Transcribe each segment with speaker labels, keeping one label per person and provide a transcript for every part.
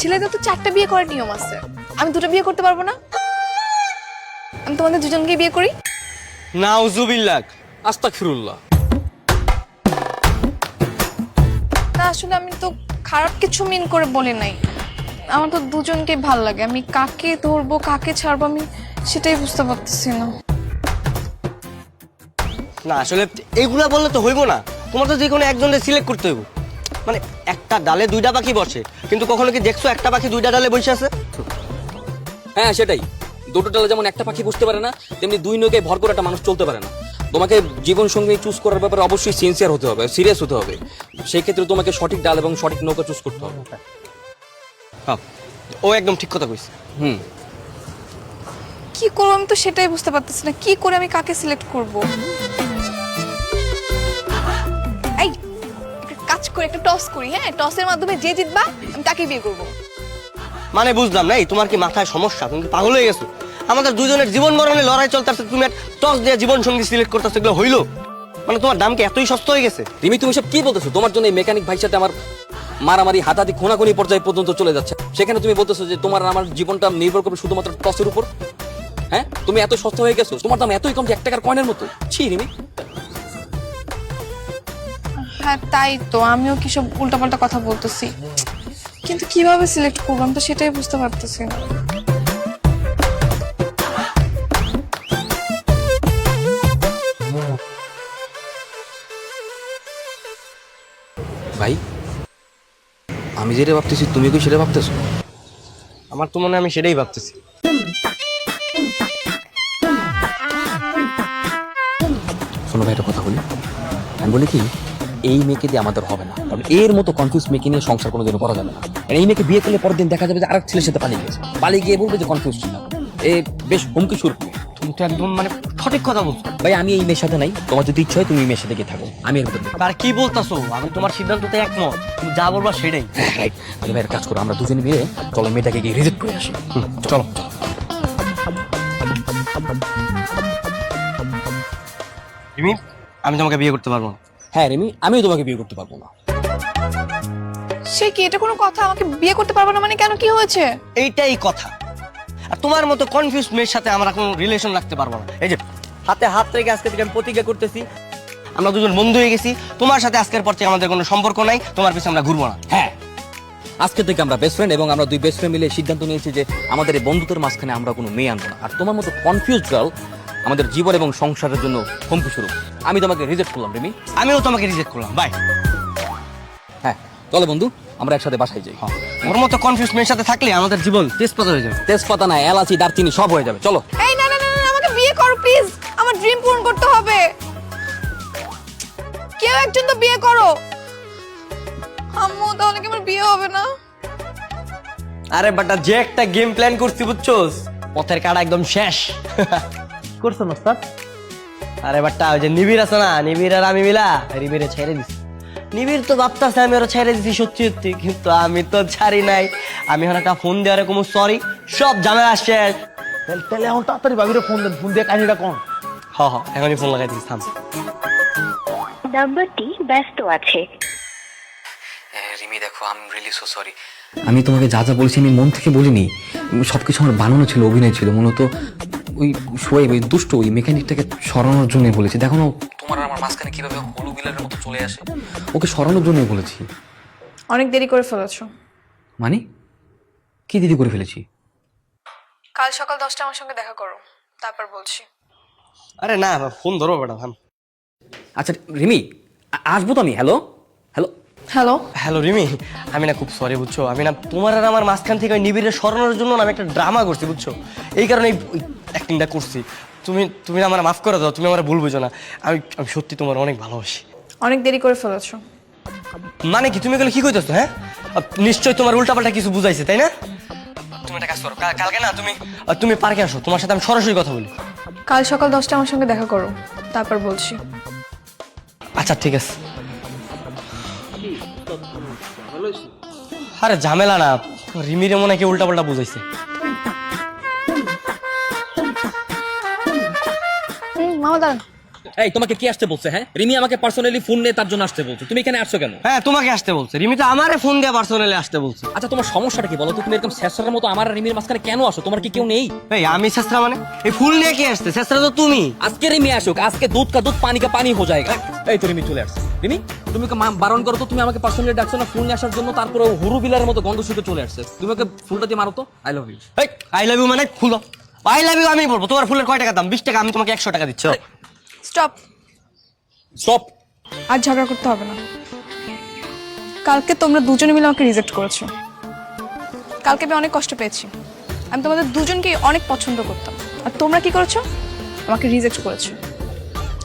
Speaker 1: ছেলেদের তো চারটা বিয়ে করার নিয়ম আছে। আমি দুটো বিয়ে করতে পারব না? আমি তোমাদের দুজনকে বিয়ে করি?
Speaker 2: নাউজুবিল্লাহ আস্তাক ফিরুল্লাহ
Speaker 1: না আসলে আমি তো খারাপ কিছু মিন করে বলি নাই। আমার তো দুজনকে ভালো লাগে। আমি কাকে ধরবো কাকে ছাড়বো আমি সেটাই বুঝতে পারতেছি না।
Speaker 2: না আসলে এগুলা বললে তো হইব না। তোমার তো যে কোনো একজনকে সিলেক্ট করতে হইব। মানে একটা ডালে দুইটা পাখি বসে। কিন্তু কখনো কি দেখছ একটা পাখি দুইটা ডালে বসে আছে?
Speaker 3: হ্যাঁ সেটাই। দুটো ডালে যেমন একটা পাখি বুঝতে পারে না তেমনি দুই নৌকে ভর করে একটা মানুষ চলতে পারে না। তোমাকে জীবন সঙ্গী চুজ করার ব্যাপারে অবশ্যই সিনসিয়ার হতে হবে সিরিয়াস হতে হবে। সেই ক্ষেত্রে তোমাকে সঠিক ডাল এবং সঠিক নৌকা চুজ করতে হবে।
Speaker 2: হ্যাঁ ও একদম ঠিক কথা কইছে।
Speaker 3: হুম।
Speaker 1: কি করব আমি তো সেটাই বুঝতে পারতেছি না কি করে আমি কাকে সিলেক্ট করব? করি একটা টস করি হ্যাঁ? টসের মাধ্যমে যে জিতবা আমি তাকে বিয়ে করব।
Speaker 2: মানে বুঝলাম না এই তোমার কি মাথায় সমস্যা? তুমি কি পাগল হয়ে গেছো? আমাদের দুজনের জীবন মরণে লড়াই চলতেছে তুমি টস দিয়ে জীবন সঙ্গী সিলেক্ট করতেছো এগুলো হইল? মানে তোমার দাম কি এতই সস্তা হয়ে গেছে?
Speaker 3: রিমি তুমি সব কি বলতেছো? তোমার জন্য এই মেকানিক ভাইয়ের সাথে আমার মারামারি হাতাহাতি খোনাখুনি পর্যায়ে পর্যন্ত চলে যাচ্ছে। সেখানে তুমি বলতেছো যে তোমার আর আমার জীবনটা নির্ভর করবে শুধুমাত্র টসের উপর? হ্যাঁ? তুমি এত সস্তা হয়ে গেছো তোমার দাম এতই কম যে এক টাকার কয়েনের মতো। ছি রিমি।
Speaker 1: হ্যাঁ তাই তো। আমিও কি সব উল্টাপাল্টা কথা বলতেছি? কিন্তু কীভাবে সিলেক্ট করব? আমি তো সেটাই বুঝতে পারতেছি না।
Speaker 3: ভাই আমি যেটা ভাবতেছি তুমি কি সেটা ভাবতেছো?
Speaker 2: আমার তো মনে হয় আমি সেটাই ভাবতেছি।
Speaker 3: শোনো ভাই একটা কথা বলি। আমি বলি কি এই মেয়েকে দিয়ে আমাদের হবে না। কারণ এর মতো কনফিউজ মেয়েকে নিয়ে সংসার কোনোদিনও করা যাবে না। এই মেয়েকে বিয়ে করলে পরের দিন দেখা যাবে যে আরেক ছেলের সাথে পালিয়ে গেছে। পালিয়ে গিয়ে বলবে যে কনফিউজ ছিলাম এ বেশ হুমকি শুরু করবে
Speaker 2: তুমি তো একদম মানে সঠিক কথা বলছো।
Speaker 3: ভাই আমি এই মেয়ের সাথে নাই। তোমার যদি ইচ্ছা হয় তুমি মেয়ের সাথে গিয়ে থাকো। আমি এর ভিতরে
Speaker 2: আর কি বলতাছো? আমি তোমার সিদ্ধান্ততে একমত। তুমি যা বলবা সেটাই।
Speaker 3: রাইট তাহলে ভাই কাজ করো। আমরা দুজনে মিলে চলো মেয়েটাকে গিয়ে রিজেক্ট করে আসি। চলো।
Speaker 2: আমি তোমাকে বিয়ে করতে পারব না।
Speaker 3: হ্যাঁ রেমি আমিও তোমাকে বিয়ে করতে পারব না।
Speaker 1: সে কি এটা কোনো কথা? আমাকে বিয়ে করতে পারব না মানে কেন? কি হয়েছে?
Speaker 2: এইটাই কথা। আর তোমার মতো কনফিউজ মেয়ের সাথে আমরা কোনো রিলেশন রাখতে পারব না। এই যে হাতে হাত রেখে আজকে থেকে আমি প্রতিজ্ঞা করতেছি। আমরা দুজন বন্ধু হয়ে গেছি। তোমার সাথে আজকের পর থেকে আমাদের কোনো সম্পর্ক নাই। তোমার পিছনে আমরা ঘুরবো না।
Speaker 3: হ্যাঁ আজকে থেকে আমরা বেস্ট ফ্রেন্ড এবং আমরা দুই বেস্ট ফ্রেন্ড মিলে সিদ্ধান্ত নিয়েছি যে আমাদের এই বন্ধুদের মাঝখানে আমরা কোনো মেয়ে আনব না। আর তোমার মতো কনফিউজ গার্ল আমাদের জীবন এবং সংসারের জন্য হুমকি শুরু আমি তোমাকে রিজেক্ট করলাম রেমি।
Speaker 2: আমিও তোমাকে রিজেক্ট করলাম বাই
Speaker 3: হ্যাঁ চলো বন্ধু আমরা একসাথে বাসায় যাই।
Speaker 2: ওর মতো কনফিউজ মেয়ের সাথে থাকলে আমাদের জীবন তেজপাতা হয়ে যাবে।
Speaker 3: তেজপাতা না এলাচি দারচিনি সব হয়ে যাবে চলো।
Speaker 1: এই না না না না, আমাকে বিয়ে করো প্লিজ আমার ড্রিম পূরণ করতে হবে। কেউ একজন তো বিয়ে করো। আম্মু তাহলে কি আমার বিয়ে হবে না?
Speaker 2: আরে বাটা যে একটা গেম প্ল্যান করছি বুঝছোস? পথের কাটা একদম শেষ। করছ না স্যার আরে বাট্টা ওই যে নিবিড় আছে না নিবিড় আর আমি মিলা নিবিড়ে ছেড়ে দিছি। নিবিড় তো ভাবতাছে আমি ওরা ছেড়ে দিছি সত্যি সত্যি কিন্তু আমি তো ছাড়ি নাই। আমি এখন একটা ফোন দেওয়ার কোনো সরি সব ঝামেলা শেষ।
Speaker 4: তাহলে তাহলে এখন তাড়াতাড়ি ভাবিরে ফোন দেন ফোন দিয়ে কাহিনীটা কোন।
Speaker 2: হ হ এখনই ফোন লাগাই দিচ্ছি থাম।
Speaker 5: নাম্বারটি ব্যস্ত আছে।
Speaker 3: রিমি দেখো I am really so sorry আমি তোমাকে যা যা বলছি আমি মন থেকে বলিনি। সবকিছু আমার বানানো ছিল অভিনয় ছিল মূলত ওই শোয়েব ওই দুষ্ট ওই মেকানিকটাকে সরানোর জন্যই বলেছি। দেখো না তোমার আর আমার মাঝখানে কীভাবে হলু বিলারের মতো চলে আসে। ওকে সরানোর জন্যই বলেছি।
Speaker 1: অনেক দেরি করে ফেলেছো।
Speaker 3: মানে? কি দিদি করে ফেলেছি?
Speaker 1: কাল সকাল দশটা আমার সঙ্গে দেখা করো তারপর বলছি।
Speaker 2: আরে না ফোন ধরো বেটা থাম।
Speaker 3: আচ্ছা রিমি আ- আসব তো আমি হ্যালো? হ্যালো
Speaker 1: হ্যালো
Speaker 2: রিমি আমি না খুব সরি বুঝছ? আমি না তোমার আর আমার মাঝখান থেকে ওই নিবিড়ের সরানোর জন্য আমি একটা ড্রামা করছি বুঝছ? এই কারণে অ্যাক্টিংটা করছি। তুমি তুমি আমার মাফ করে দাও তুমি আমার ভুল বুঝো না। আমি আমি সত্যি তোমার অনেক ভালোবাসি।
Speaker 1: অনেক দেরি করে ফেলেছো।
Speaker 2: মানে কি তুমি এগুলো কি কইতেছো হ্যাঁ? নিশ্চয়ই তোমার উল্টাপাল্টা কিছু বুঝাইছে তাই না? তুমি একটা কাজ করো কালকে না তুমি তুমি পার্কে আসো তোমার সাথে আমি সরাসরি কথা বলি।
Speaker 1: কাল সকাল দশটা আমার সঙ্গে দেখা করো তারপর বলছি।
Speaker 2: আচ্ছা ঠিক আছে। আরে ঝামেলা না রিমিরে মনে কি উল্টা পাল্টা
Speaker 1: বুঝাইছে। মামা দাঁড়ান।
Speaker 3: এই তোমাকে কি আসতে বলছে হ্যাঁ? রিমি আমাকে পার্সোনালি ফোন নিয়ে তার জন্য আসতে বলছে। তুমি এখানে আসছো কেন?
Speaker 2: হ্যাঁ তোমাকে আসতে বলছে। রিমি তো আমারে ফোন দিয়ে পার্সোনালি আসতে বলছে।
Speaker 3: আচ্ছা তোমার সমস্যাটা কি বলো তো? তুমি এরকম শেষের মতো আমার আর রিমির মাঝখানে কেন আসো? তোমার কি কেউ নেই?
Speaker 2: এই আমি শেষরা মানে? এই ফুল নিয়ে কি আসছে? শেষরা তো তুমি।
Speaker 3: আজকে রিমি আসুক আজকে দুধ কা দুধ পানি কা পানি হো যায়গা এই। তো রিমি চলে আসছে। রিমি তুমি বারণ করো তো তুমি আমাকে পার্সোনালি ডাকছো না ফুল নিয়ে আসার জন্য তারপরে হুরু বিলার মতো গন্ধ শুকে চলে আসছে। তুমি ওকে ফুলটা দিয়ে মারো তো। আই লাভ ইউ
Speaker 2: এই আই লাভ ইউ মানে খুলো। আই লাভ ইউ আমি বলব। তোমার ফুলের কয় টাকা দাম? বিশ টাকা আমি তোমাকে একশো টাকা দিচ্ছি।
Speaker 1: স্টপ
Speaker 3: স্টপ
Speaker 1: আর ঝগড়া করতে হবে না। কালকে তোমরা দুজনে মিলে আমাকে রিজেক্ট করেছ। কালকে আমি অনেক কষ্ট পেয়েছি। আমি তোমাদের দুজনকে অনেক পছন্দ করতাম। আর তোমরা কি করেছ? আমাকে রিজেক্ট করেছ।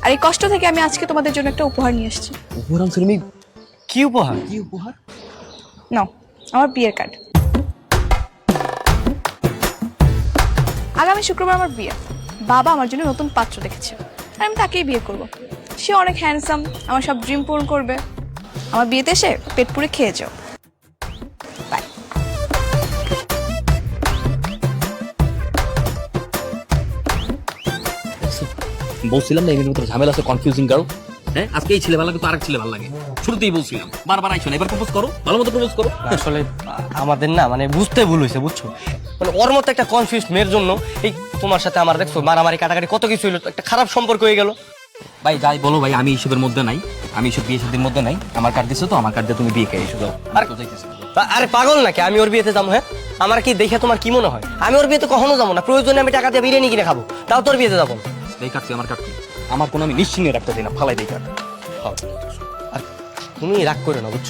Speaker 1: আর এই কষ্ট থেকে আমি আজকে তোমাদের জন্য একটা উপহার নিয়ে এসেছি।
Speaker 3: উপহার রিমি
Speaker 2: কি উপহার?
Speaker 3: কি উপহার?
Speaker 1: নাও আমার বিয়ের কার্ড আগামী শুক্রবার আমার বিয়ে। বাবা আমার জন্য নতুন পাত্র দেখেছে। আর আমি তাকেই বিয়ে করব। সে অনেক হ্যান্ডসাম আমার সব ড্রিম পূরণ করবে। আমার বিয়েতে এসে পেট পুড়ে খেয়ে যাও। বাই
Speaker 3: বলছিলাম না এর ভিতরে ঝামেলা আছে কনফিউজিং গার্ল হ্যাঁ আজকে এই ছেলে ভালো লাগে তো আরেক ছেলে ভালো লাগে। শুরুতেই বলছিলাম বারবার আইছো না এবার প্রপোজ করো ভালো মতো প্রপোজ করো।
Speaker 2: আসলে আমাদের না মানে বুঝতে ভুল হয়েছে বুঝছ? মানে ওর মতো একটা কনফিউজ মেয়ের জন্য এই তোমার সাথে আমার দেখছ মারামারি কাটাকাটি কত কিছু হইল একটা খারাপ সম্পর্ক হয়ে গেল।
Speaker 3: ভাই যাই বলো ভাই আমি এইসবের মধ্যে নাই। আমি এইসব বিয়ে শাদীর মধ্যে নাই। আমার কার্ড দিছো তো আমার কার্ড দিয়ে তুমি বিয়ে খেয়ে এসো
Speaker 2: আর আরে পাগল নাকি? আমি ওর বিয়েতে যাব হ্যাঁ? আমার কি দেখে তোমার কি মনে হয়? আমি ওর বিয়েতে কখনো যাব না। প্রয়োজনে আমি টাকা দিয়ে বিরিয়ানি কিনে খাব। তাও তোর বিয়েতে যাব।
Speaker 3: এই কার্ড আমার কার্ড আমার কোনো আমি নিশ্চিন্তে রাখতে দিই না। ফালাই দিই
Speaker 2: আর তুমি রাগ করে না বুঝছ?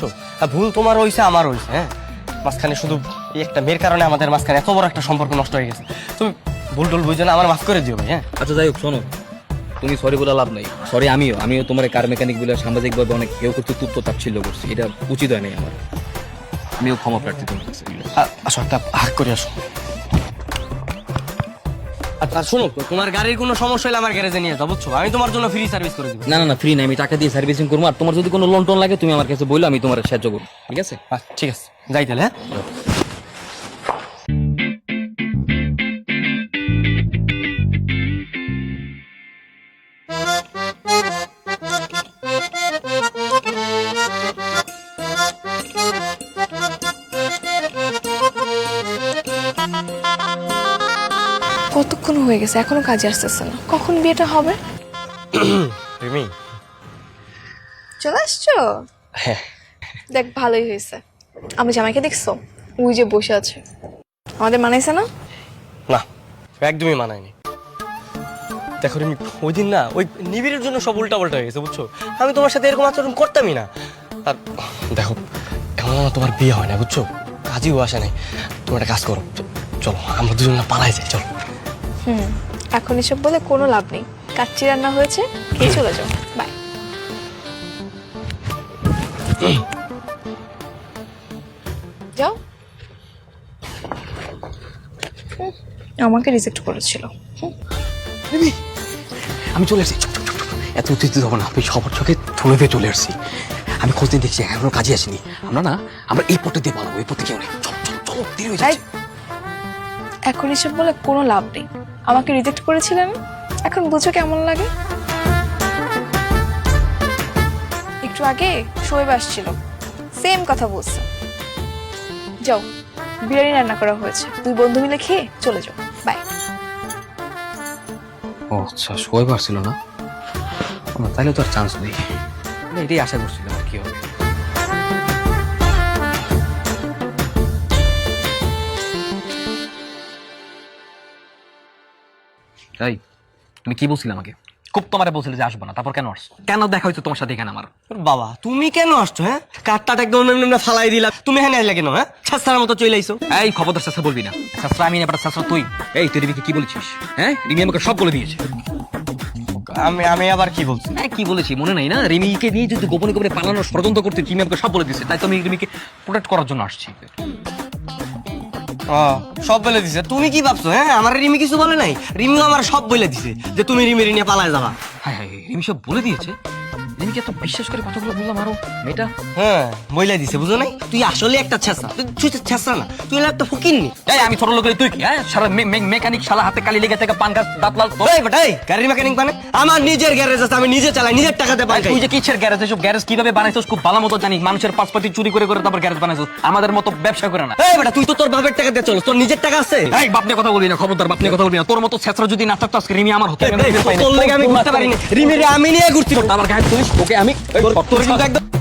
Speaker 2: ভুল তোমার হয়েছে আমার হয়েছে হ্যাঁ? মাঝখানে শুধু এই একটা মেয়ের কারণে আমাদের মাঝখানে এত বড় একটা সম্পর্ক নষ্ট হয়ে গেছে। তুমি ভুল টুল বুঝছ না আমার মাফ করে দিও ভাই হ্যাঁ?
Speaker 3: আচ্ছা যাই হোক শোনো। তুমি সরি বলে লাভ নাই। সরি আমিও। আমিও তোমার কার মেকানিক বলে সামাজিকভাবে অনেক কেউ করতে তুত্ত তাচ্ছিল্য করছি। এটা উচিত হয় নাই আমার। আমিও ক্ষমা প্রার্থী তোমার কাছে।
Speaker 2: আসো একটা হাক করে আসো। আর শোনো। তোমার গাড়ির কোনো সমস্যা হলে আমার গ্যারেজে নিয়ে যাও বুঝছ? আমি তোমার জন্য ফ্রি সার্ভিস করে দিব।
Speaker 3: না না না ফ্রি নাই আমি টাকা দিয়ে সার্ভিসিং করব। আর তোমার যদি কোনো লোন টোন লাগে তুমি আমার কাছে বলল আমি তোমার সাহায্য করব। ঠিক আছে?
Speaker 2: ঠিক আছে। যাই তাহলে হ্যাঁ?
Speaker 1: হয়ে গেছে এখনও কাজে আসতেছে না। কখন বিয়েটা হবে?
Speaker 2: রিমি
Speaker 1: চলে আসছো?
Speaker 2: হ্যাঁ।
Speaker 1: দেখ ভালোই হয়েছে। আমি জামাইকে দেখছ? ওই যে বসে আছে। আমাদের মানাইছে না?
Speaker 2: না একদমই মানায়নি। দেখো রিমি ওই দিন না ওই নিবিড়ের জন্য সব উল্টা পাল্টা হয়ে গেছে বুঝছ? আমি তোমার সাথে এরকম আচরণ করতামই না। আর দেখো এমন না তোমার বিয়ে হয় না বুঝছ? কাজেও আসে নাই। তুমি একটা কাজ করো চলো আমরা দুজন না পালাই যাই চলো।
Speaker 1: হুম এখন এসব বলে কোনো লাভ নেই। কাচ্চি রান্না হয়েছে খেয়ে চলে যাও। বাই যাও। আমাকে রিজেক্ট করেছিল।
Speaker 3: আমি চলে এসেছি এত উত্তেজিত হব না। আমি সবার চোখে ধুলে দিয়ে চলে এসেছি আমি খোঁজ নিয়ে দেখছি এখনও কাজে আসিনি। আমরা না আমরা এই পথে দিয়ে পালাবো এই পথে কেউ নেই চলো চলো চলো দেরি হয়ে
Speaker 1: এই, এখন এসব বলে কোনো লাভ নেই। আমাকে রিজেক্ট করেছিলেন? এখন বুঝো কেমন লাগে? একটু আগে শোয়েব আসছিল। সেম কথা বলছে। যাও বিরিয়ানি রান্না করা হয়েছে। দুই বন্ধু মিলে খেয়ে চলে যাও। বাই
Speaker 3: ও আচ্ছা শোয় পারছিল না? না, তাহলে তো আর চান্স নেই। এটাই আশা করছিলাম। তাই তুমি কি বলছিলে আমাকে? খুব তোমারে বলছিলে যে আসব না তারপর কেন আসছো? কেন দেখা হয়েছে তোমার সাথে এখানে আমার?
Speaker 2: বাবা তুমি কেন আসছো হ্যাঁ? কাঠটা একদম ফালাই দিলা তুমি এখানে আসলে কেন হ্যাঁ? ছাস্তার মতো চলে আইছো।
Speaker 3: এই খবরদার শাস্ত্রা বলবি না। শাস্ত্রা আমি এবার শাস্ত্রা তুই। এই তুই রিমিকে কি বলেছিস? হ্যাঁ? রিমি আমাকে সব বলে দিয়েছে।
Speaker 2: আমি আমি আবার কি বলছি?
Speaker 3: হ্যাঁ কি বলেছি মনে নাই না? রিমিকে নিয়ে যদি গোপনে গোপনে পালানোর ষড়যন্ত্র করতে রিমি আমাকে সব বলে দিয়েছে তাই তো আমি রিমিকে প্রোটেক্ট করার জন্য আসছি।
Speaker 2: সব বলে দিছে। তুমি কি ভাবছ হ্যাঁ? আমার রিমি কিছু বলে নাই? রিমিও আমার সব বলে দিছে যে তুমি রিমি নিয়ে পালায় যাবা।
Speaker 3: হ্যাঁ রিমি সব বলে দিয়েছে? রিমিকে এত বিশ্বাস করে কথাগুলো বললাম আরও? মেয়েটা?
Speaker 2: হ্যাঁ মহিলা দিছে বুঝো নাই? তুই আসলে একটা ছেঁচা। তুই তুই ছেঁচা না। তুই একটা ফকিরনি
Speaker 3: এই আমি ছোট লোকের তুই কি হ্যাঁ? সারা মেকানিক শালা হাতে কালি লেগে থেকে পান গাছ দাঁত লাল
Speaker 2: এই বেটা এই গাড়ির মেকানিক মানে? আমার নিজের গ্যারেজ আছে আমি নিজে চালাই নিজের টাকাতে
Speaker 3: ভাই,
Speaker 2: পাই
Speaker 3: তুই যে কিসের গ্যারেজ এসব গ্যারেজ কীভাবে বানাইছিস খুব ভালো মতো জানি মানুষের পাসপাতি চুরি করে করে তারপর গ্যারেজ বানাইছিস। আমাদের মতো ব্যবসা করে না।
Speaker 2: এই বেটা তুই তো তোর বাপের টাকা দিয়ে চলো তোর নিজের টাকা আছে?
Speaker 3: এই বাপ নিয়ে কথা বলি না খবরদার বাপ নিয়ে কথা বলি না। তোর মতো ছেত্র যদি না থাকতো আজকে রিমি আমার হতো।
Speaker 2: তোর লেগে আমি পারিনি। রিমিরে আমি নিয়ে ঘুরছি।
Speaker 3: আমার গায়ে তুলিস তোকে আমি
Speaker 2: তোর তোর কিন্তু একদম